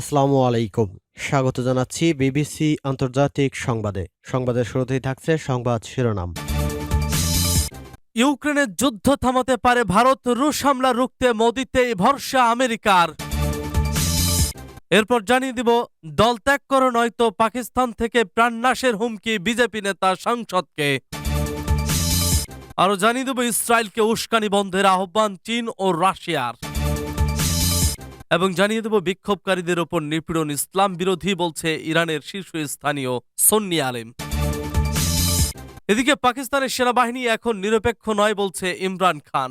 আসসালামু আলাইকুম। স্বাগত জানাচ্ছি বিবিসি আন্তর্জাতিক সংবাদে। সংবাদের শুরুতেই থাকছে সংবাদ শিরোনাম। ইউক্রেনের যুদ্ধ থামাতে পারে ভারত, রুশ হামলা রুখতে মোদিতে ভরসা আমেরিকার। এরপর জানিয়ে দিব, দল ত্যাগ করো, নয়তো পাকিস্তান থেকে প্রাণনাশের হুমকি বিজেপি নেতা সাংসদকে। আরও জানিয়ে দেব, ইসরায়েলকে উস্কানি বন্ধের আহ্বান চীন ও রাশিয়ার। এবং জানিয়ে দেব, বিক্ষোভকারীদের ওপর নিপীড়ন, ইসলাম বিরোধী বলছে ইরানের শীর্ষস্থানীয় সন্নি আলেম। এদিকে পাকিস্তানের সেনাবাহিনী এখন নিরপেক্ষ নয় বলছে ইমরান খান।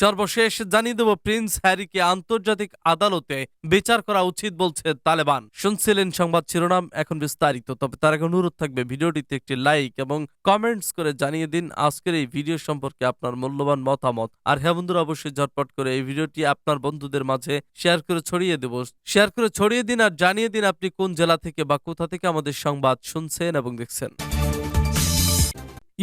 সর্বশেষ জানিয়ে দেব, প্রিন্স হ্যারিকে আন্তর্জাতিক আদালতে বিচার করা উচিত বলছে তালেবান। শুনছিলেন সংবাদ শিরোনাম, এখন বিস্তারিত। তবে তার আগে অনুরোধ থাকবে, ভিডিওটিতে একটি লাইক এবং কমেন্টস করে জানিয়ে দিন আজকের এই ভিডিও সম্পর্কে আপনার মূল্যবান মতামত। আর হ্যাঁ বন্ধুরা, অবশ্যই ঝটপট করে এই ভিডিওটি আপনার বন্ধুদের মাঝে শেয়ার করে ছড়িয়ে দেব। শেয়ার করে ছড়িয়ে দিন আর জানিয়ে দিন আপনি কোন জেলা থেকে বা কোথা থেকে আমাদের সংবাদ শুনছেন এবং দেখছেন।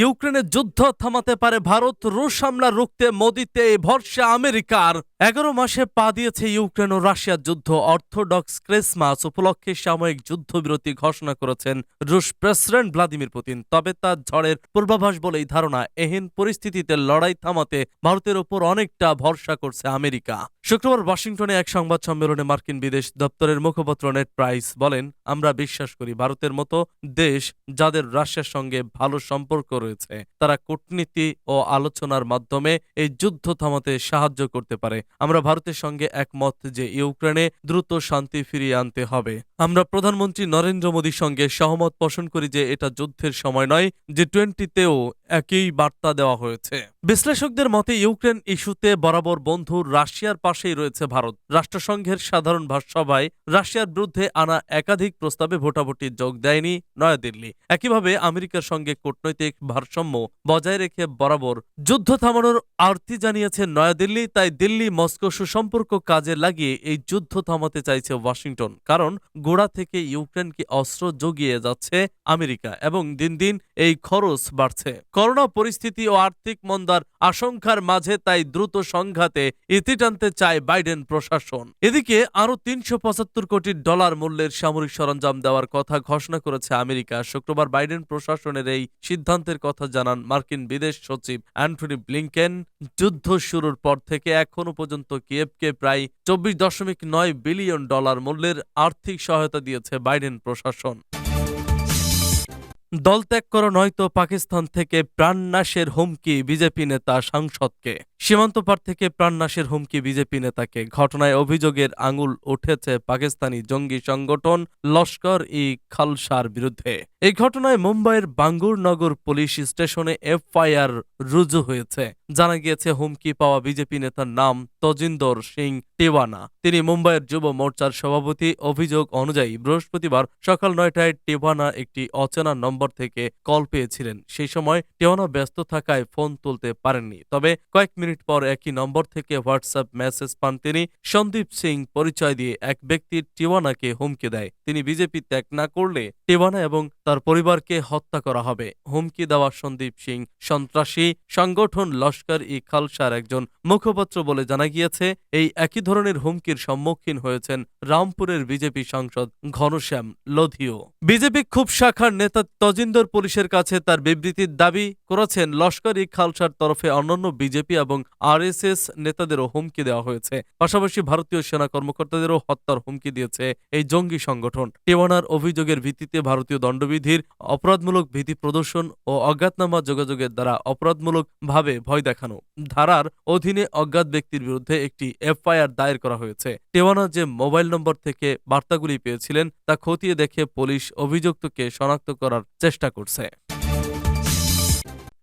ইউক্রেনের যুদ্ধ থামাতে পারে ভারত, রুশ হামলা রুখতে মোদিতে ভরসা আমেরিকার। এগারো মাসে পা দিয়েছে ইউক্রেন ও রাশিয়ার যুদ্ধ। অর্থোডক্স ক্রিসমাস উপলক্ষে সাময়িক যুদ্ধবিরতি ঘোষণা করেছেন রুশ প্রেসিডেন্ট ভ্লাদিমির পুতিন। তবে তার ঝড়ের পূর্বাভাস বলেই ধারণা। এহেন পরিস্থিতিতে লড়াই থামাতে ভারতের ওপর অনেকটা ভরসা করছে আমেরিকা। শুক্রবার ওয়াশিংটনে এক সংবাদ সম্মেলনে মার্কিন বিদেশ দপ্তরের মুখপাত্র নেট প্রাইস বলেন, আমরা বিশ্বাস করি ভারতের মতো দেশ যাদের রাশিয়ার সঙ্গে ভালো সম্পর্ক রয়েছে। তারা কূটনীতি ও আলোচনার মাধ্যমে এই যুদ্ধ থামাতে সাহায্য করতে পারে। আমরা ভারতের সঙ্গে একমত যে ইউক্রেনে দ্রুত শান্তি ফিরিয়ে আনতে হবে। আমরা প্রধানমন্ত্রী নরেন্দ্র মোদীর সঙ্গে সহমত পোষণ করি যে এটা যুদ্ধের সময় নয়, যে টোয়েন্টিতেও একই বার্তা দেওয়া হয়েছে। বিশ্লেষকদের মতে, ইউক্রেন ইস্যুতে বরাবর বন্ধু রাশিয়ার পাশেই রয়েছে ভারত। রাষ্ট্রসংঘের সাধারণ সভায় রাশিয়ার বিরুদ্ধে আনা একাধিক প্রস্তাবে ভোটাভুটি যোগ দেয়নি নয়াদিল্লি। একইভাবে আমেরিকার সঙ্গে কূটনৈতিক ভারসাম্য বজায় রেখে বরাবর যুদ্ধ থামানোর আর্তি জানিয়েছে নয়াদিল্লি, তাই দিল্লি, মস্কো সুসম্পর্ক কাজে লাগিয়ে এই যুদ্ধ থামাতে চাইছে ওয়াশিংটন, কারণ গোড়া থেকে ইউক্রেনকে অস্ত্র জগিয়ে যাচ্ছে আমেরিকা, এবং দিন দিন এই খরচ বাড়ছে। করোনা পরিস্থিতি ও আর্থিক মন্দার আশঙ্কার মাঝে তাই দ্রুত সংঘাতে ইতি টানতে চায় বাইডেন প্রশাসন। এদিকে আরও তিনশো পঁচাত্তর কোটি ডলার মূল্যের সামরিক সরঞ্জাম দেওয়ার কথা ঘোষণা করেছে আমেরিকা। শুক্রবার বাইডেন প্রশাসনের এই সিদ্ধান্তের কথা জানান মার্কিন বিদেশ সচিব অ্যান্টনি ব্লিংকেন। যুদ্ধ শুরুর পর থেকে এখনও পর্যন্ত কিয়েভকে প্রায় চব্বিশ দশমিক নয় বিলিয়ন ডলার মূল্যের আর্থিক সহায়তা দিয়েছে বাইডেন প্রশাসন। দল ত্যাগ করো, নয়তো পাকিস্তান থেকে প্রাণনাশের হুমকি বিজেপি নেতা সাংসদকে। সীমান্ত পার থেকে প্রাণনাশের হুমকি বিজেপি নেতাকে। ঘটনায় অভিযোগের আঙুল উঠেছে পাকিস্তানি জঙ্গি সংগঠন লস্কর ই খালসার বিরুদ্ধে। এই ঘটনায় মুম্বাইয়ের বাঙ্গুরনগর পুলিশ স্টেশনে এফআইআর রুজু হয়েছে। জানা গিয়েছে, হুমকি পাওয়া বিজেপি নেতার নাম তজিন্দর সিং টিওয়ানা তিনি মুম্বাইয়ের যুব মোর্চার সভাপতি। অভিযোগ অনুযায়ী বৃহস্পতিবার সকাল নয়টায় টিওয়ানা একটি অচেনা নম্বর থেকে কল পেয়েছিলেন। সেই সময় টিওয়ানা ব্যস্ত থাকায় ফোন তুলতে পারেননি। তবে কয়েক মিনিট পর একই নম্বর থেকে হোয়াটসঅ্যাপ মেসেজ পান তিনি। সন্দীপ সিং পরিচয় দিয়ে এক ব্যক্তির টিওয়ানাকে হুমকি দেয়। তিনি বিজেপি ত্যাগ না করলে টিওয়ানা এবং তার পরিবারকে হত্যা করা হবে। হুমকি দেওয়া সন্দীপ সিং সন্ত্রাসী। সংগঠন লস্কর ই খালসার একজন মুখপাত্র বলে জানা গিয়েছে, এই একই ধরনের হুমকির সম্মুখীন হয়েছেন রামপুরের বিজেপি সাংসদ ঘনশ্যাম লোধিও। বিজেপি খুব শাখার নেতা তজিন্দর পুলিশের কাছে তার বিবৃতির দাবি করেছেন লস্কর ই খালসার তরফে অন্যান্য বিজেপি এবং আরএসএস নেতাদেরও হুমকি দেওয়া হয়েছে। পাশাপাশি ভারতীয় সেনা কর্মকর্তাদেরও হত্যার হুমকি দিয়েছে এই জঙ্গি সংগঠন। টিওয়ানার অভিযোগের ভিত্তিতে ভারতীয় দণ্ডবিধির অপরাধমূলক ভীতি প্রদর্শন ও অজ্ঞাতনামা যোগাযোগের দ্বারা অপরাধমূলক ভাবে ভয় দেখানো। ধারার অধীনে অজ্ঞাত ব্যক্তির বিরুদ্ধে একটি এফআইআর দায়ের করা হয়েছে। টেওয়ানা যে মোবাইল নম্বর থেকে বার্তাগুলি পেয়েছিলেন, তা খতিয়ে দেখে পুলিশ অভিযুক্তকে শনাক্ত করার চেষ্টা করছে।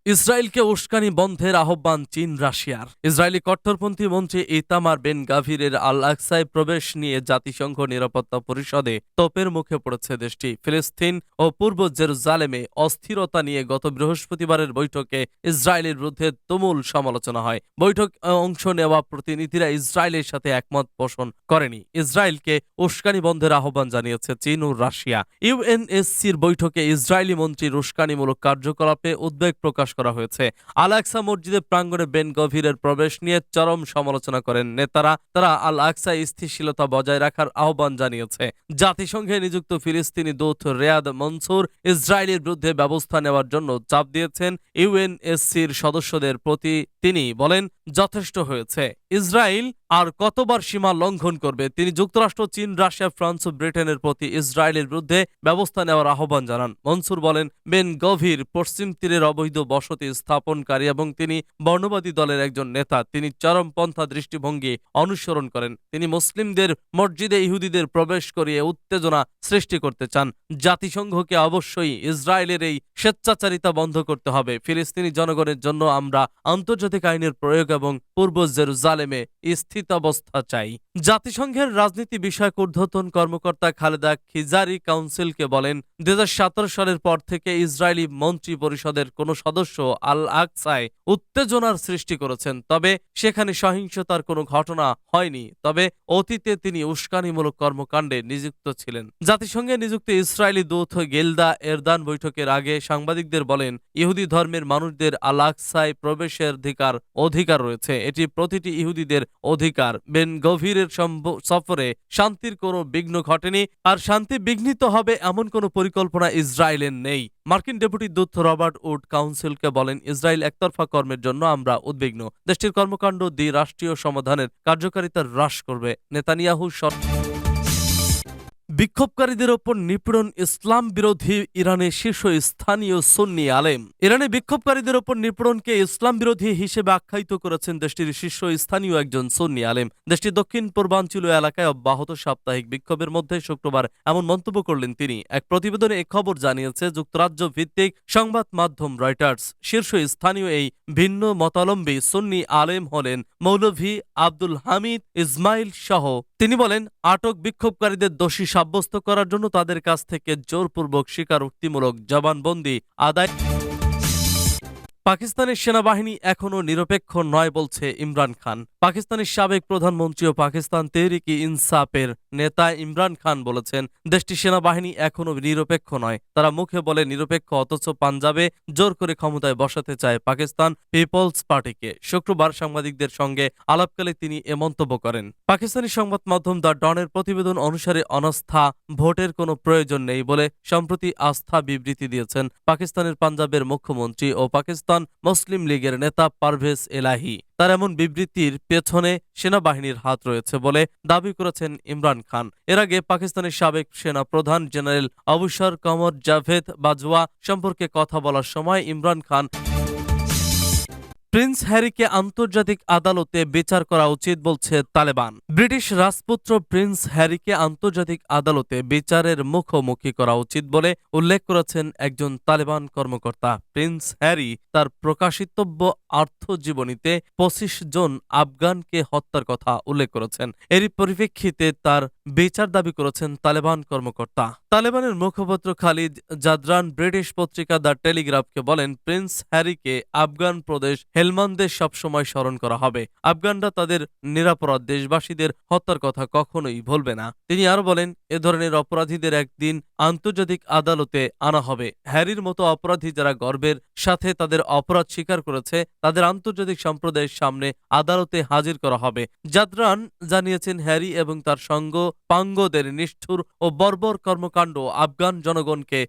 ইসরায়েলকে উস্কানি বন্ধের আহ্বান চীন, রাশিয়ার। ইসরায়েলি কট্টরপন্থী মন্ত্রী ইতামার বেন গাভীরের আল আকসায় প্রবেশ নিয়ে জাতিসংঘ নিরাপত্তা পরিষদে তোপের মুখে পড়েছে দেশটি। ফিলিস্তিন ও পূর্ব জেরুজালেমে অস্থিরতা নিয়ে গত বৃহস্পতিবারের বৈঠকে ইসরায়েলের বিরুদ্ধে তুমুল সমালোচনা হয়। বৈঠক অংশ নেওয়া প্রতিনিধিরা ইসরায়েলের সাথে একমত পোষণ করেনি। ইসরায়েলকে উস্কানি বন্ধের আহ্বান জানিয়েছে চীন ও রাশিয়া। ইউএনএসসির বৈঠকে ইসরায়েলি মন্ত্রীর উস্কানিমূলক কার্যকলাপে উদ্বেগ প্রকাশ করা হয়েছে। আল আকসা মসজিদের প্রাঙ্গণে বেন গভীরের প্রবেশ নিয়ে চরম সমালোচনা করেন নেতারা। তারা আল আকসা স্থিতিশীলতা বজায় রাখার আহ্বান জানিয়েছে। জাতিসংঘে নিযুক্ত ফিলিস্তিনি দূত রেয়াদ মনসুর ইসরায়েলের বিরুদ্ধে ব্যবস্থা নেওয়ার জন্য চাপ দিয়েছেন। ইউএনএসসির সদস্যদের প্রতি তিনি বলেন, যথেষ্ট হয়েছে। ইসরায়েল আর কতবার সীমা লঙ্ঘন করবে? তিনি যুক্তরাষ্ট্র, চীন, রাশিয়া, ফ্রান্স ও ব্রিটেনের প্রতি ইসরায়েলের বিরুদ্ধে ব্যবস্থা নেওয়ার আহ্বান জানান। মনসুর বলেন, বেন গভীর পশ্চিম তীরের অবৈধ বসতি স্থাপনকারী এবং তিনি বর্ণবাদী দলের একজন নেতা। তিনি চরমপন্থা দৃষ্টিভঙ্গি অনুসরণ করেন। তিনি মুসলিমদের মসজিদে ইহুদিদের প্রবেশ করিয়ে উত্তেজনা সৃষ্টি করতে চান। জাতিসংঘকে অবশ্যই ইসরায়েলের এই স্বেচ্ছাচারিতা বন্ধ করতে হবে। ফিলিস্তিনি জনগণের জন্য আমরা আন্তর্জাতিক আইনের প্রয়োগ এবং পূর্ব জেরুজালেমে স্থিতাবস্থা চাই। জাতিসংঘের রাজনীতি বিষয়ক ঊর্ধ্বতন কর্মকর্তা খালেদা খিজারি কাউন্সিলকে বলেন দু হাজার সতেরো সালের পর থেকে ইসরায়েলি মন্ত্রী পরিষদের কোন সদস্য আল আকসায় উত্তেজনার সৃষ্টি করেছেন। তবে সেখানে সহিংসতার কোনো ঘটনা হয়নি। তবে অতীতে তিনি উস্কানিমূলক কর্মকাণ্ডে নিযুক্ত ছিলেন। জাতিসংঘে নিযুক্ত ইসরায়েলি দূত গেলদা এরদান বৈঠকের আগে সাংবাদিকদের বলেন, ইহুদি ধর্মের মানুষদের আল আকসায় প্রবেশের অধিকার অধিকার রয়েছে। এটি প্রতিটি ইহুদিদের অধিকার। বেন গভীরের সম্ভ- সফরে শান্তির কোনো বিঘ্ন ঘটেনি, আর শান্তি বিঘ্নিত হবে এমন কোনো পরিকল্পনা ইসরায়েলের নেই। মার্কিন ডেপুটি দূত রবার্ট উড কাউন্সিলকে বলেন, ইসরায়েল একতরফা কর্মের জন্য আমরা উদ্বিগ্ন। দেশটির কর্মকাণ্ড দ্বি রাষ্ট্রীয় সমাধানের কার্যকারিতা হ্রাস করবে। নেতানিয়াহু সর- বিক্ষোভকারীদের ওপর নিপীড়ন ইসলাম বিরোধী ইরানের শীর্ষ স্থানীয় সুন্নি আলেম। ইরানে বিক্ষোভকারীদের ওপর নিপীড়নকে ইসলাম বিরোধী হিসেবে আখ্যায়িত করেছেন দেশটির শীর্ষ স্থানীয় একজন সুন্নি আলেম। দেশটির দক্ষিণ পূর্বাঞ্চলীয় এলাকায় অব্যাহত সাপ্তাহিক বিক্ষোভের মধ্যে শুক্রবার এমন মন্তব্য করলেন তিনি। এক প্রতিবেদনে এ খবর জানিয়েছে যুক্তরাজ্য ভিত্তিক সংবাদ মাধ্যম রয়টার্স শীর্ষ স্থানীয় এই ভিন্ন মতালম্বী সুন্নি আলেম হলেন মৌলভী আব্দুল হামিদ ইসমাইল সহ তিনি বলেন, আটক বিক্ষোভকারীদের দোষী সাব্যস্ত করার জন্য তাদের কাছ থেকে জোরপূর্বক স্বীকারোক্তিমূলক জবানবন্দি আদায় পাকিস্তানের সেনাবাহিনী এখনও নিরপেক্ষ নয় বলছে ইমরান খান। পাকিস্তানের সাবেক প্রধানমন্ত্রী ও পাকিস্তান তেহরিকি ইনসাফের নেতা ইমরান খান বলেছেন, দেশটির সেনাবাহিনী এখনও নিরপেক্ষ নয়। তারা মুখে বলে নিরপেক্ষ, অথচ পাঞ্জাবে জোর করে ক্ষমতায় বসাতে চায় পাকিস্তান পিপলস পার্টিকে। শুক্রবার সাংবাদিকদের সঙ্গে আলাপকালে তিনি এ মন্তব্য করেন। পাকিস্তানি সংবাদ মাধ্যম দ্য ডনের প্রতিবেদন অনুসারে অনাস্থা, ভোটের কোনো প্রয়োজন নেই বলে সম্প্রতি আস্থা বিবৃতি দিয়েছেন পাকিস্তানের পাঞ্জাবের মুখ্যমন্ত্রী ও পাকিস্তান মুসলিম লীগের নেতা পারভেজ এলাহি। তার এমন বিবৃতির পেছনে সেনাবাহিনীর হাত রয়েছে বলে দাবি করেছেন ইমরান খান। এর আগে পাকিস্তানের সাবেক সেনা প্রধান জেনারেল অবসর কমর জাভেদ বাজওয়া সম্পর্কে কথা বলার সময় ইমরান খান প্রিন্স হ্যারিকে আন্তর্জাতিক আদালতে বিচার করা উচিত বলছে তালেবান। ব্রিটিশ রাজপুত্র প্রিন্স হ্যারিকে আন্তর্জাতিক আদালতে বিচারের মুখোমুখি করা উচিত বলে উল্লেখ করেছেন একজন তালেবান কর্মকর্তা। প্রিন্স হ্যারি তার প্রকাশিতব্য আর্থজীবনীতে পঁচিশ জন আফগানকে হত্যার কথা উল্লেখ করেছেন। এরই পরিপ্রেক্ষিতে তার বিচার দাবি করেছেন তালেবান কর্মকর্তা। তালেবানের মুখপাত্র খালিদ জাদরান ব্রিটিশ পত্রিকা দ্য টেলিগ্রাফকে বলেন, প্রিন্স হ্যারিকে আফগান প্রদেশ হেলমান্দের সবসময় স্মরণ করা হবে। আফগানরা তাদের নিরাপরাধ দেশবাসীদের হত্যার কথা কখনোই ভুলবে না। তিনি আরও বলেন, এ ধরনের অপরাধীদের একদিন আন্তর্জাতিক আদালতে আনা হবে। হ্যারির মতো অপরাধী যারা গর্বের সাথে তাদের অপরাধ স্বীকার করেছে, তাদের আন্তর্জাতিক সম্প্রদায়ের সামনে আদালতে হাজির করা হবে। জাদরান জানিয়েছেন, হ্যারি এবং তার সঙ্গ পাঙ্গদের নিষ্ঠুর ও বর্বর কর্মকাণ্ড আফগান জনগণকে